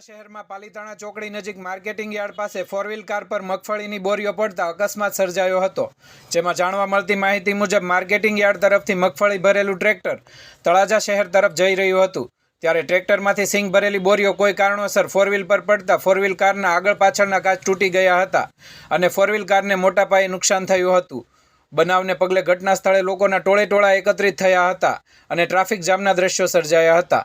શહેરમાં પાલીતાણા ચોકડી નજીક માર્કેટિંગ યાર્ડ પાસે ફોર કાર પર મગફળીની બોરીઓ પડતા અકસ્માત સર્જાયો હતો, જેમાં જાણવા મળતી માહિતી મુજબ માર્કેટિંગ યાર્ડ તરફથી મગફળી ભરેલું ટ્રેક્ટર તળાજા શહેર તરફ જઈ રહ્યું હતું. ત્યારે ટ્રેક્ટરમાંથી સિંગ ભરેલી બોરીઓ કોઈ કારણોસર ફોર વ્હીલ પર પડતા ફોર કારના આગળ પાછળના કાચ તૂટી ગયા હતા અને ફોર વ્હીલ કારને મોટા પાયે નુકસાન થયું હતું. બનાવને પગલે ઘટના સ્થળે લોકોના ટોળે ટોળા એકત્રિત થયા હતા અને ટ્રાફિક જામના દ્રશ્યો સર્જાયા હતા.